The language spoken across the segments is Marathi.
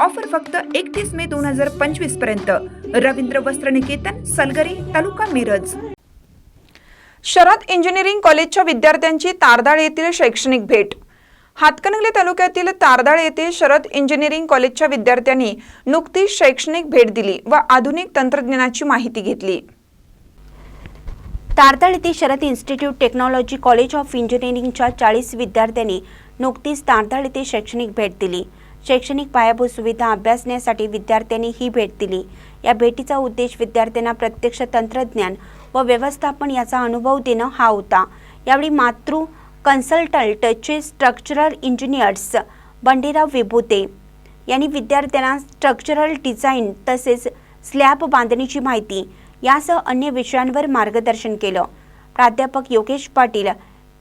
ऑफर फक्त एकतीस मे दोन हजार पंचवीसपर्यंत. रवींद्र वस्त्र निकेतन सलगरे तालुका मिरज. शरद इंजिनिअरिंग कॉलेजच्या विद्यार्थ्यांची तारदाळ येथील शैक्षणिक भेट. हातकणंगले तालुक्यातील तारदाळ येथे शरद इंजिनिअरिंग कॉलेजच्या विद्यार्थ्यांनी नुकतीच शैक्षणिक भेट दिली व आधुनिक तंत्रज्ञानाची माहिती घेतली. तारदाळ येथे Sharad institute technology college of इंजिनिअरिंगच्या चाळीस विद्यार्थ्यांनी नुकतीच तारदाळ येथे शैक्षणिक भेट दिली. शैक्षणिक पायाभूत सुविधा अभ्यासण्यासाठी विद्यार्थ्यांनी ही भेट दिली. या भेटीचा उद्देश विद्यार्थ्यांना प्रत्यक्ष तंत्रज्ञान व व्यवस्थापन याचा अनुभव देणं हा होता. यावेळी मातृ कन्सल्टंटचे स्ट्रक्चरल इंजिनियर्स बंडेराव विभूते यांनी विद्यार्थ्यांना स्ट्रक्चरल डिझाईन तसेच स्लॅब बांधणीची माहिती यासह अन्य विषयांवर मार्गदर्शन केलं. प्राध्यापक योगेश पाटील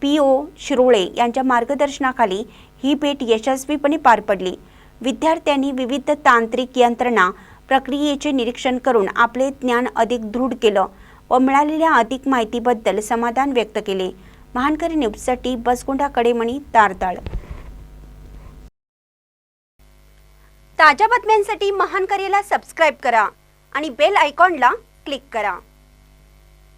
पी ओ शिरोळे यांच्या मार्गदर्शनाखाली ही भेट यशस्वीपणे पार पडली. विद्यार्थ्यांनी विविध तांत्रिक यंत्रणा प्रक्रियेचे निरीक्षण करून आपले ज्ञान अधिक दृढ केलं व मिळालेल्या अधिक माहितीबद्दल समाधान व्यक्त केले. महानकरी न्यूजसाठी बसगुंडा कडेमणी तारताळ. ताज्या बातम्यांसाठी महानकरीला सबस्क्राईब करा आणि बेल आयकॉनला क्लिक करा.